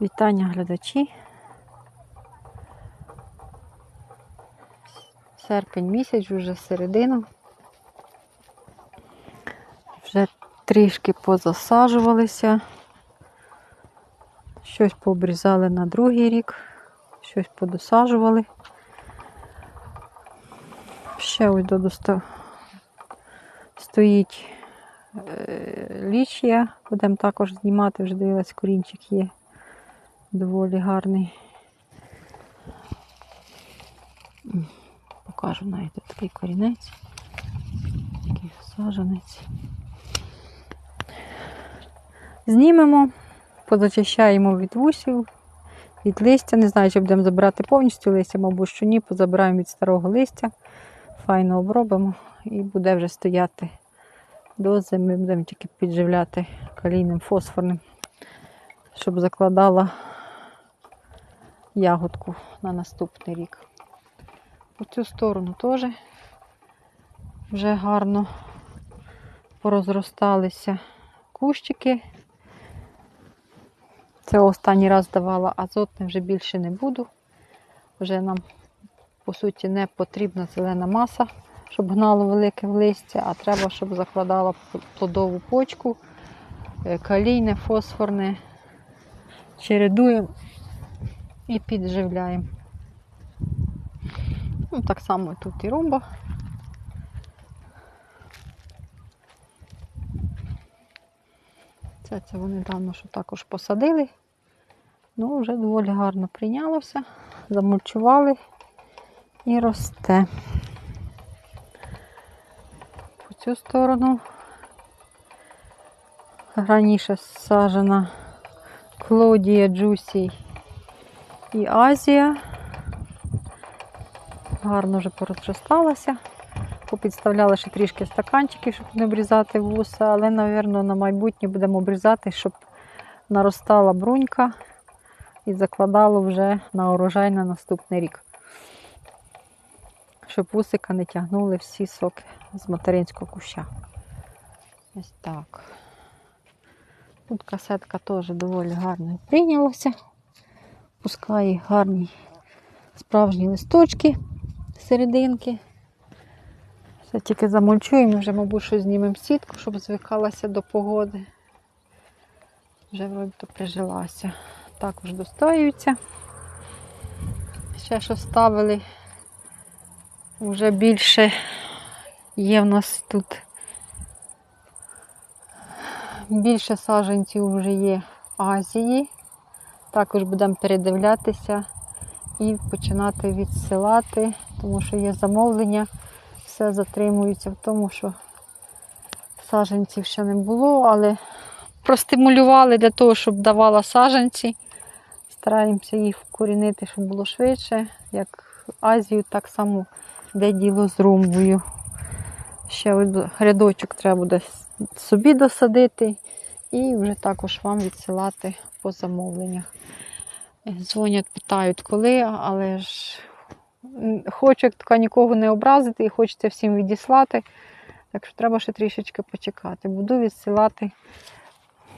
Вітання глядачі. Серпень місяць, вже середина. Вже трішки позасаджувалися. Щось пообрізали на другий рік, щось подосаджували. Ще ось додоста стоїть е, лічія. Будемо також знімати, вже дивилась, корінчик є доволі гарний. Покажу навіть тут такий корінець, такий саженець. Знімемо, позачищаємо від вусів, від листя. Не знаю, чи будемо забирати повністю листя, мабуть, що ні, позабираємо від старого листя, файно обробимо і буде вже стояти до зими. Будемо тільки підживляти калійним фосфорним, щоб закладала ягодку на наступний рік. По цю сторону теж вже гарно порозросталися кущики. Це останній раз давала азотне, вже більше не буду. Вже нам, по суті, не потрібна зелена маса, щоб гнало велике в листя, а треба, щоб закладала плодову почку, е, калійне, фосфорне. Чередуємо і підживляємо. Ну, так само тут і румба. Це, це вони давно що також посадили. Ну, вже доволі гарно прийнялося, замульчували і росте. По цю сторону раніше сажена Клодія Джусі і Азія. Гарно вже порозросталася. Попідставляли ще трішки стаканчиків, щоб не обрізати вуса, але, мабуть, на майбутнє будемо обрізати, щоб наростала брунька і закладало вже на урожай на наступний рік. Щоб вусика не тягнули всі соки з материнського куща. Ось так. Тут касетка теж доволі гарно прийнялася. Пускає гарні справжні листочки серединки. Все тільки замульчуємо, вже, мабуть, що знімемо сітку, щоб звикалася до погоди. Вже вроді то прижилася. Також достоюються. Ще що ставили, вже більше є в нас тут. Більше саджанців вже є в Азії. Також будемо передивлятися і починати відсилати, тому що є замовлення, все затримується в тому, що саджанців ще не було, але простимулювали для того, щоб давала саджанці. Стараємося їх вкорінити, щоб було швидше. Як Азію, так само де діло з румбою. Ще рядочок треба буде собі досадити і вже також вам відсилати по замовленнях. Дзвонять, питають, коли, але ж хочу така нікого не образити і хочеться всім відіслати. Так що треба ще трішечки почекати. Буду відсилати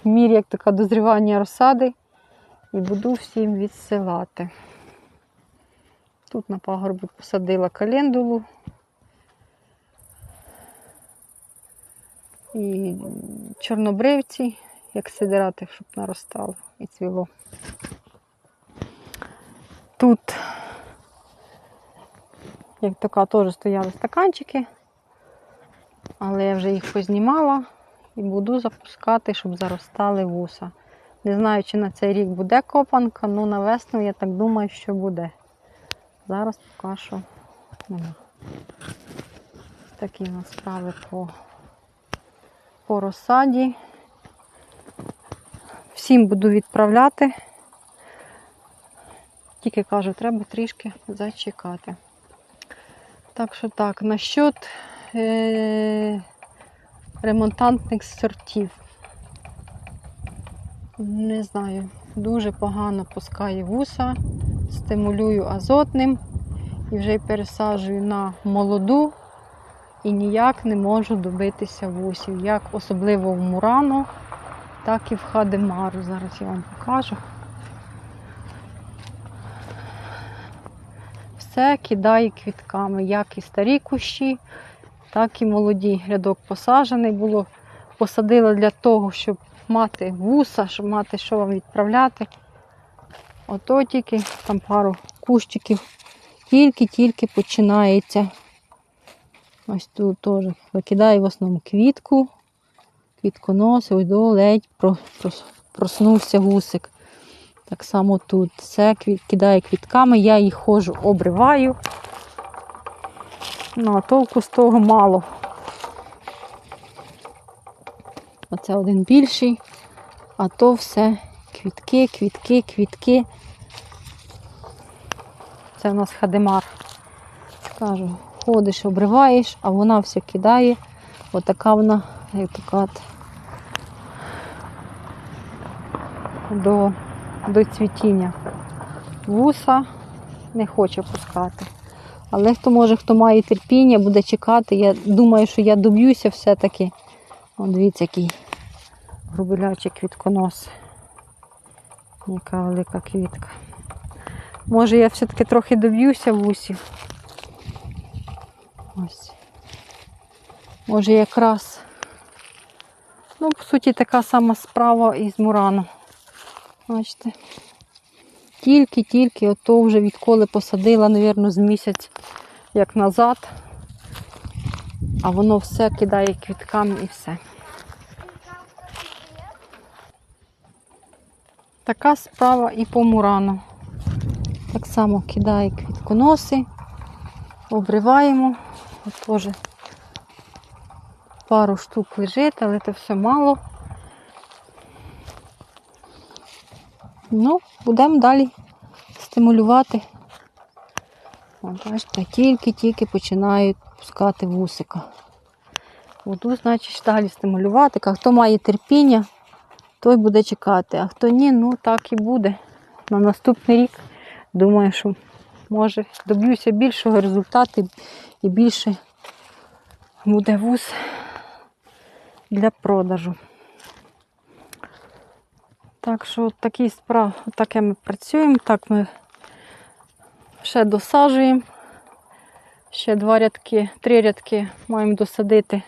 в мірі як така дозрівання розсади і буду всім відсилати. Тут на пагорбі посадила календулу. І чорнобривці, як сидирати, щоб наростало і цвіло. Тут, як така, теж стояли стаканчики, але я вже їх познімала і буду запускати, щоб заростали вуса. Не знаю, чи на цей рік буде копанка, але на весну я так думаю, що буде. Зараз поки що нема. Такі у нас справи по, по розсаді. Всім буду відправляти. Тільки кажу, треба трішки зачекати. Так що так, насчет е- ремонтантних сортів. Не знаю, дуже погано пускає вуса, стимулюю азотним і вже пересаджую на молоду і ніяк не можу добитися вусів, як особливо в Мурано, так і в Хадемару. Зараз я вам покажу. Все кидає квітками, як і старі кущі, так і молоді. Рядок посаджений було. Посадила для того, щоб мати вуса, щоб мати, що вам відправляти. Ото тільки там пару кущиків, тільки-тільки починається. Ось тут теж викидаю в основному квітку, квітконос, ось до ледь проснувся гусик. Так само тут все кидає квітками, я їх ходжу, обриваю. Ну, а толку з того мало. Оце один більший, а то все квітки, квітки, квітки. Це у нас хадемар. Кажу, ходиш, обриваєш, а вона все кидає. Отака вона, як така от до, до цвітіння. Вуса не хоче пускати. Але хто може, хто має терпіння, буде чекати. Я думаю, що я доб'юся все-таки. О, дивіться, який грубилячий квітконос. Яка велика квітка. Може, я все-таки трохи доб'юся вусів. Ось. Може, якраз. Ну, по суті, така сама справа і з Мураном. Бачите? Тільки-тільки, ото вже відколи посадила, мабуть, з місяць як назад. А воно все кидає квітками і все. Така справа і по Мурану. Так само кидає квітконоси, обриваємо. От теж пару штук лежить, але це все мало. Ну, будемо далі стимулювати. Бачите, тільки-тільки починають пускати вусика. Буду, значить, далі стимулювати. А хто має терпіння, той буде чекати. А хто ні, ну так і буде. На наступний рік думаю, що може доб'юся більшого результату і більше буде вуз для продажу. Так що от такі справи, таке ми працюємо, так ми ще досаджуємо. Ще два рядки, три рядки маємо досадити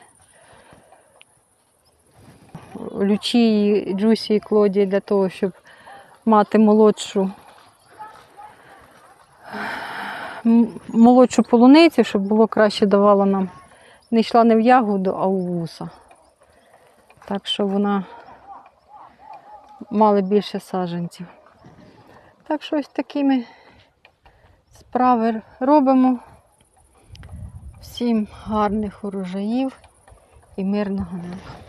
лючії, джусі і клоді для того, щоб мати молодшу молодшу полуницю, щоб було краще давало нам. Не йшла не в ягоду, а у вуса. Так що вона мали більше саджанців. Так що ось такі ми справи робимо. Всім гарних урожаїв і мирного неба.